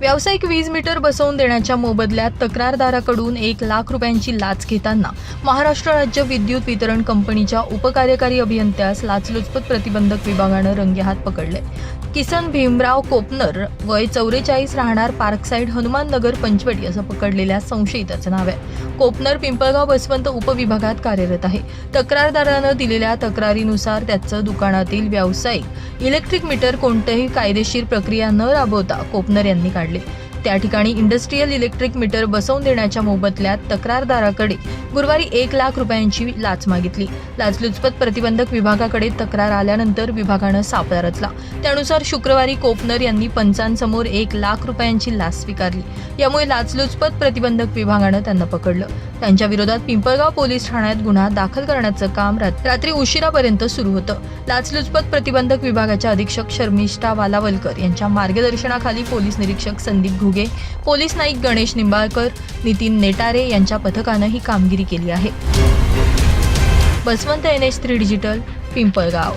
व्यावसायिक वीज मीटर बसवून देण्याच्या मोबदल्यात तक्रारदाराकडून एक लाख रुपयांची लाच घेताना महाराष्ट्र राज्य विद्युत वितरण कंपनीच्या उपकार्यकारी अभियंत्यास लाचलुचपत प्रतिबंधक विभागानं रंगेहात पकडले किसन भीमराव कोपनर वय चौवेचाळीस राहणार पार्कसाईड हनुमान नगर पंचवटी असं पकडलेल्या संशयिताचं नाव आहे. कोपनर पिंपळगाव बसवंत उपविभागात कार्यरत आहे. तक्रारदारानं दिलेल्या तक्रारीनुसार त्याचं दुकानातील व्यावसायिक इलेक्ट्रिक मीटर कोणत्याही कायदेशीर प्रक्रिया न राबवता कोपनर यांनी काढले. त्या ठिकाणी इंडस्ट्रीयल इलेक्ट्रिक मीटर बसवून देण्याच्या मोबदल्यात तक्रारदाराकडे गुरुवारी एक लाख रुपयांची लाच मागितली. लाचलुचपत प्रतिबंधक विभागाकडे तक्रार आल्यानंतर विभागानं सापळा रचला. त्यानुसार शुक्रवारी कोपनर यांनी पंचांसमोर एक लाख रुपयांची लाच स्वीकारली. यामुळे लाचलुचपत प्रतिबंधक विभागानं त्यांना पकडलं. त्यांच्या विरोधात पिंपळगाव पोलीस ठाण्यात गुन्हा दाखल करण्याचं काम रात- रात्री उशिरापर्यंत सुरू होतं. लाचलुचपत प्रतिबंधक विभागाच्या अधीक्षक शर्मिष्ठा वालावलकर यांच्या मार्गदर्शनाखाली पोलीस निरीक्षक संदीप घुगे पोलीस नाईक गणेश निंबाळकर नितीन नेटारे यांच्या पथकानं ही कामगिरी केली आहे. Baswant N H three digital Pimpalgaon.